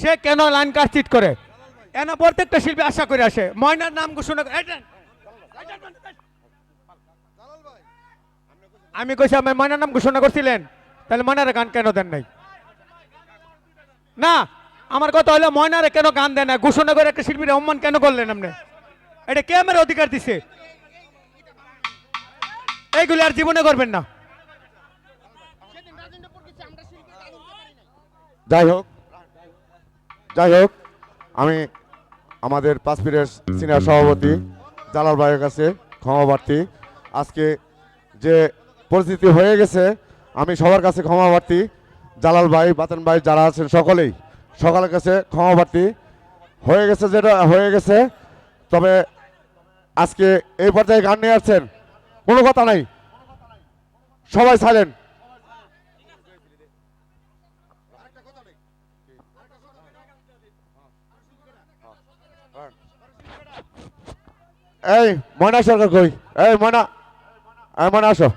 সে কেন লাইন কাটচিট করে? এনা প্রত্যেকটা শিল্পী আশা করে আসে। ময়নার নাম ঘোষণা আমি কইছি আমি ময়নার নাম ঘোষণা করছিলেন। তাহলে ময়নারে গান কেন দেন নাই? না, আমার কথা হলো ময়নারে কেন গান দেন না ঘোষণা করে একটা শিল্পীর অম্মান কেন করলেন আপনি? এটা কে আমার অধিকার দিছে? এইগুলি আর জীবনে করবেন না। যাই হোক যাই হোক, আমি আমাদের পাঁচপিরের সিনিয়র সভাপতি জালাল ভাইয়ের কাছে ক্ষমা প্রার্থী। আজকে যে পরিস্থিতি হয়ে গেছে, আমি সবার কাছে ক্ষমা প্রার্থী। জালাল ভাই, বাতেন ভাই যারা আছেন সকলেই, সকলের কাছে ক্ষমা প্রার্থী। হয়ে গেছে যেটা, হয়ে গেছে। তবে আজকে এই পর্যায়ে গান নিয়ে আসছেন, কোনো কথা নাই। সবাই সাইলেন্ট এই ময়না সরকার কই? এই ময়না এই ময়না আসো।